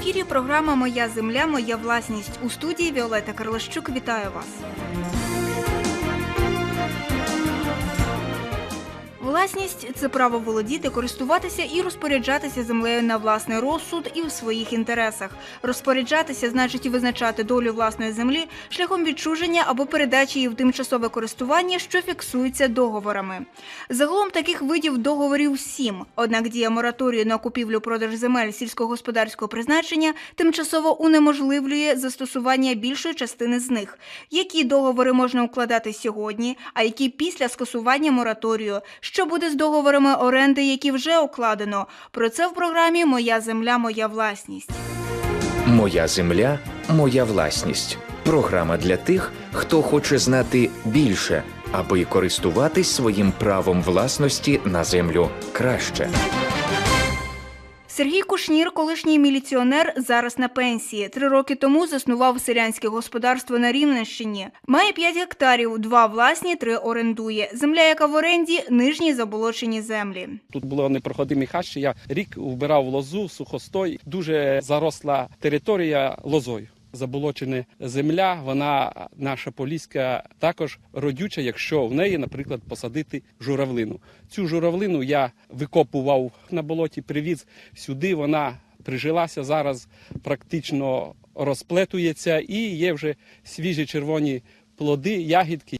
ефірі програма Моя земля, моя власність у студії Віолета Карлащук. Вітаю вас. Власність це право володіти, користуватися і розпоряджатися землею на власний розсуд і в своїх інтересах. Розпоряджатися значить визначати долю власної землі шляхом відчуження або передачі її в тимчасове користування, що фіксується договорами. Загалом таких видів договорів сім. Однак дія мораторію на купівлю-продаж земель сільськогосподарського призначення тимчасово унеможливлює застосування більшої частини з них. Які договори можна укладати сьогодні, а які після скасування мораторію? Що буде з договорами оренди, які вже укладено? Про це в програмі Моя земля, моя власність. Моя земля, моя власність. Програма для тих, хто хоче знати більше, аби користуватись своїм правом власності на землю краще. Сергій Кушнір, колишній міліціонер, зараз на пенсії. Три роки тому заснував селянське господарство на Рівненщині. Має 5 гектарів, два власні, три орендує. Земля, яка в оренді, нижні заболочені землі. Тут було непроходимі хащі. Я рік вбирав лозу, сухостой, дуже заросла територія лозою. Заболочена земля, вона наша поліська також родюча, якщо в неї, наприклад, посадити журавлину. Цю журавлину я викопував на болоті, привіз сюди. Вона прижилася зараз, практично розплетується і є вже свіжі червоні плоди, ягідки.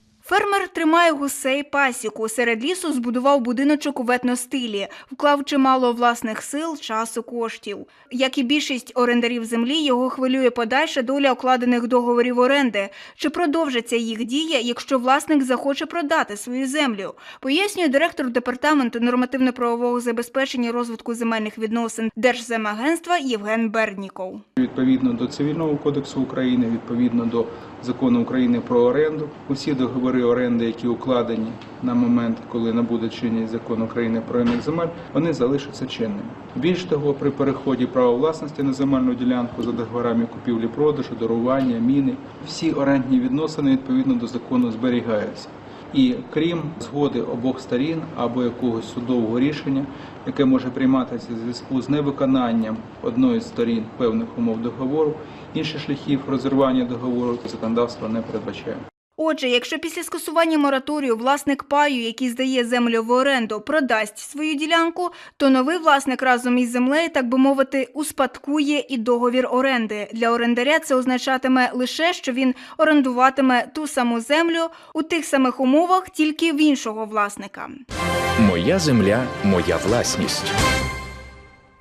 Тримає гусей пасіку. Серед лісу збудував будиночок у ветностилі, вклав чимало власних сил, часу, коштів. Як і більшість орендарів землі, його хвилює подальша доля укладених договорів оренди. Чи продовжиться їх дія, якщо власник захоче продати свою землю? Пояснює директор департаменту нормативно-правового забезпечення розвитку земельних відносин Держземагентства Євген Берніков. Відповідно до Цивільного кодексу України, відповідно до закону України про оренду, усі договори оренди, які укладені на момент, коли набуде чинність закон України про ринок земель, вони залишаться чинними. Більш того, при переході права власності на земельну ділянку за договорами купівлі-продажу, дарування, міни, всі орендні відносини відповідно до закону зберігаються. І крім згоди обох сторін або якогось судового рішення, яке може прийматися в зв'язку з невиконанням одної з сторін певних умов договору, інших шляхів розірвання договору законодавство не передбачає. Отже, якщо після скасування мораторію власник паю, який здає землю в оренду, продасть свою ділянку, то новий власник разом із землею, так би мовити, успадкує і договір оренди. Для орендаря це означатиме лише, що він орендуватиме ту саму землю у тих самих умовах, тільки в іншого власника. Моя земля, моя власність.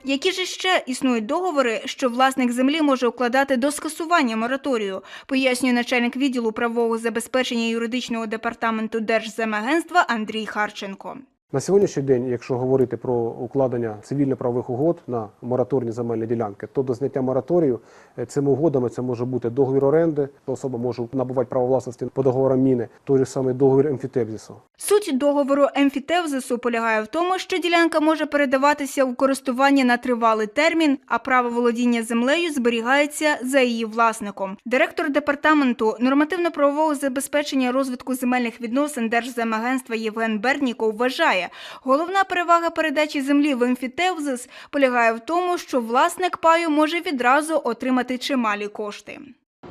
Які ж ще існують договори, що власник землі може укладати до скасування мораторію, пояснює начальник відділу правового забезпечення юридичного департаменту Держземагентства Андрій Харченко. На сьогоднішній день, якщо говорити про укладення цивільно-правових угод на мораторні земельні ділянки, то до зняття мораторію е, цими угодами це може бути договір оренди, особа може набувати право власності по договорам міни, той же самий договір емфітевзису. Суть договору емфітевзису полягає в тому, що ділянка може передаватися у користування на тривалий термін, а право володіння землею зберігається за її власником. Директор департаменту нормативно-правового забезпечення розвитку земельних відносин Держземагентства Євген Берніков вважає, головна перевага передачі землі в емфітевзис полягає в тому, що власник паю може відразу отримати чималі кошти.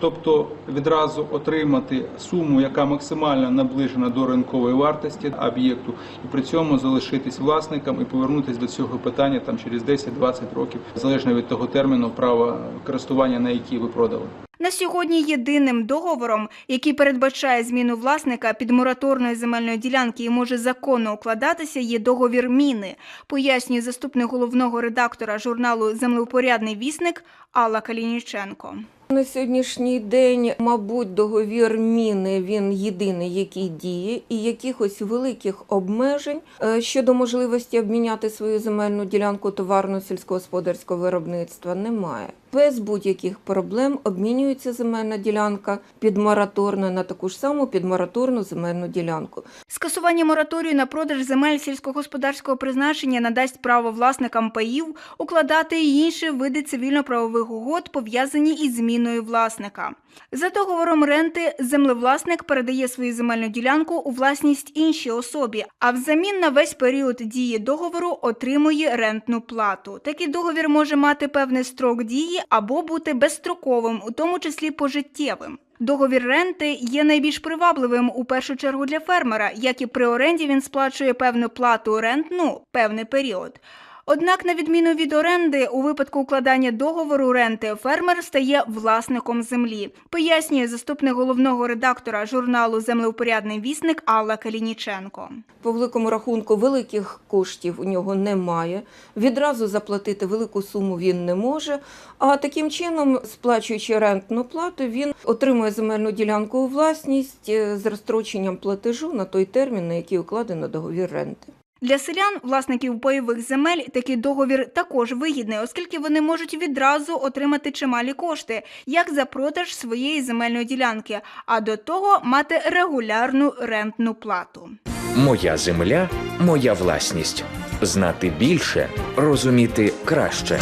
Тобто відразу отримати суму, яка максимально наближена до ринкової вартості об'єкту, і при цьому залишитись власником і повернутися до цього питання там через 10-20 років, залежно від того терміну права користування, на який ви продали. На сьогодні єдиним договором, який передбачає зміну власника під мораторної земельної ділянки і може законно укладатися, є договір міни, пояснює заступник головного редактора журналу Землеупорядний вісник Алла Калініченко. На сьогоднішній день, мабуть, договір міни він єдиний, який діє, і якихось великих обмежень е, щодо можливості обміняти свою земельну ділянку товарно сільськогосподарського виробництва немає. Без будь-яких проблем обмінюється земельна ділянка підмораторна на таку ж саму підмораторну земельну ділянку. Скасування мораторію на продаж земель сільськогосподарського призначення надасть право власникам паїв укладати й інші види цивільно-правових угод, пов'язані із зміною власника. За договором ренти землевласник передає свою земельну ділянку у власність іншій особі, а взамін на весь період дії договору отримує рентну плату. Такий договір може мати певний строк дії, або бути безстроковим, у тому числі пожиттєвим. Договір ренти є найбільш привабливим у першу чергу для фермера, як і при оренді він сплачує певну плату рентну певний період. Однак, на відміну від оренди, у випадку укладання договору ренти фермер стає власником землі, пояснює заступник головного редактора журналу Землеупорядний вісник Алла Калініченко. По великому рахунку великих коштів у нього немає. Відразу заплатити велику суму він не може. А таким чином, сплачуючи рентну плату, він отримує земельну ділянку у власність е, з розстроченням платежу на той термін, на який укладено договір ренти. Для селян, власників бойових земель, такий договір також вигідний, оскільки вони можуть відразу отримати чималі кошти, як за продаж своєї земельної ділянки, а до того мати регулярну рентну плату. Моя земля, моя власність. Знати більше, розуміти краще.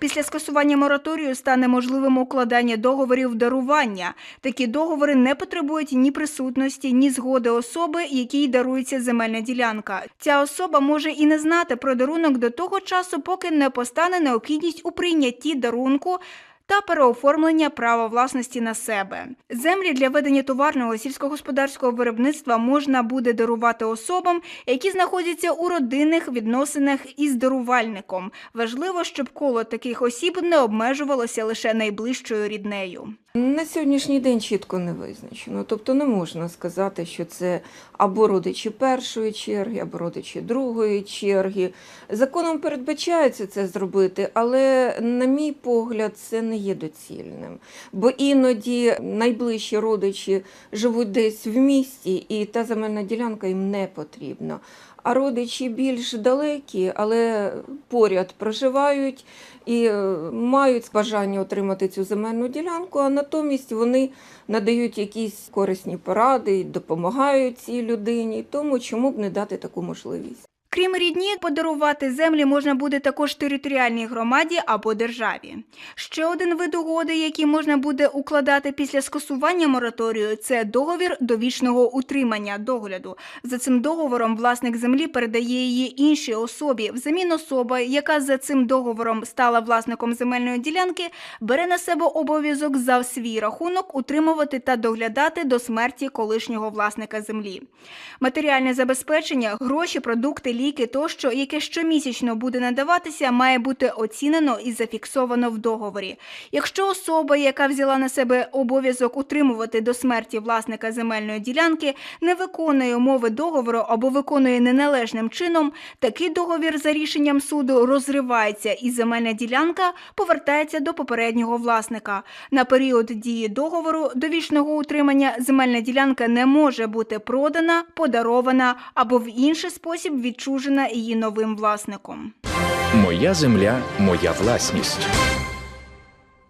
Після скасування мораторію стане можливим укладання договорів дарування. Такі договори не потребують ні присутності, ні згоди особи, якій дарується земельна ділянка. Ця особа може і не знати про дарунок до того часу, поки не постане необхідність у прийнятті дарунку. Та переоформлення права власності на себе. Землі для ведення товарного сільськогосподарського виробництва можна буде дарувати особам, які знаходяться у родинних відносинах із дарувальником. Важливо, щоб коло таких осіб не обмежувалося лише найближчою ріднею. На сьогоднішній день чітко не визначено. Тобто не можна сказати, що це або родичі першої черги, або родичі другої черги. Законом передбачається це зробити, але, на мій погляд, це не є доцільним. Бо іноді найближчі родичі живуть десь в місті, і та земельна ділянка їм не потрібна. А родичі більш далекі, але поряд проживають і е, мають бажання отримати цю земельну ділянку, а натомість вони надають якісь корисні поради, допомагають цій людині. Тому чому б не дати таку можливість? Крім рідні, подарувати землі можна буде також територіальній громаді або державі. Ще один вид угоди, який можна буде укладати після скасування мораторію, це договір довічного утримання догляду. За цим договором власник землі передає її іншій особі. Взамін особа, яка за цим договором стала власником земельної ділянки, бере на себе обов'язок за свій рахунок утримувати та доглядати до смерті колишнього власника землі. Матеріальне забезпечення, гроші, продукти, ліки тощо, яке щомісячно буде надаватися, має бути оцінено і зафіксовано в договорі. Якщо особа, яка взяла на себе обов'язок утримувати до смерті власника земельної ділянки, не виконує умови договору або виконує неналежним чином, такий договір за рішенням суду розривається і земельна ділянка повертається до попереднього власника. На період дії договору довічного утримання земельна ділянка не може бути продана, подарована або в інший спосіб відчужена її новим власником. Моя земля, моя власність.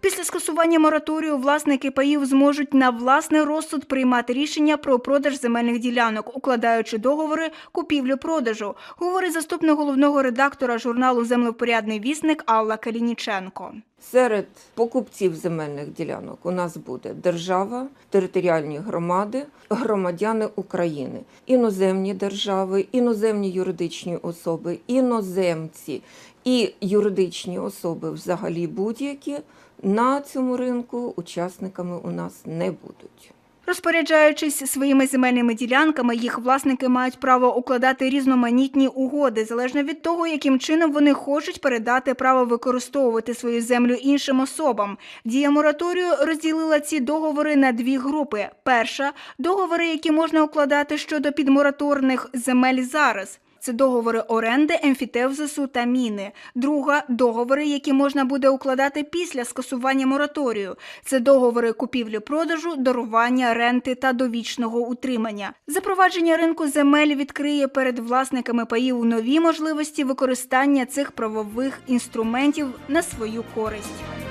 Після скасування мораторію власники паїв зможуть на власний розсуд приймати рішення про продаж земельних ділянок, укладаючи договори купівлю-продажу, говорить заступник головного редактора журналу Землепорядний вісник Алла Калініченко. Серед покупців земельних ділянок у нас буде держава, територіальні громади, громадяни України, іноземні держави, іноземні юридичні особи, іноземці і юридичні особи взагалі будь-які на цьому ринку учасниками у нас не будуть. Розпоряджаючись своїми земельними ділянками, їх власники мають право укладати різноманітні угоди, залежно від того, яким чином вони хочуть передати право використовувати свою землю іншим особам. Дія мораторію розділила ці договори на дві групи: перша договори, які можна укладати щодо підмораторних земель зараз. Це договори оренди, емфітевзису та міни. Друга договори, які можна буде укладати після скасування мораторію. Це договори купівлі-продажу, дарування, ренти та довічного утримання. Запровадження ринку земель відкриє перед власниками паїв нові можливості використання цих правових інструментів на свою користь.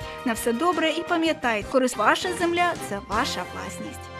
На все добре і пам'ятайте, користь ваша земля це ваша власність.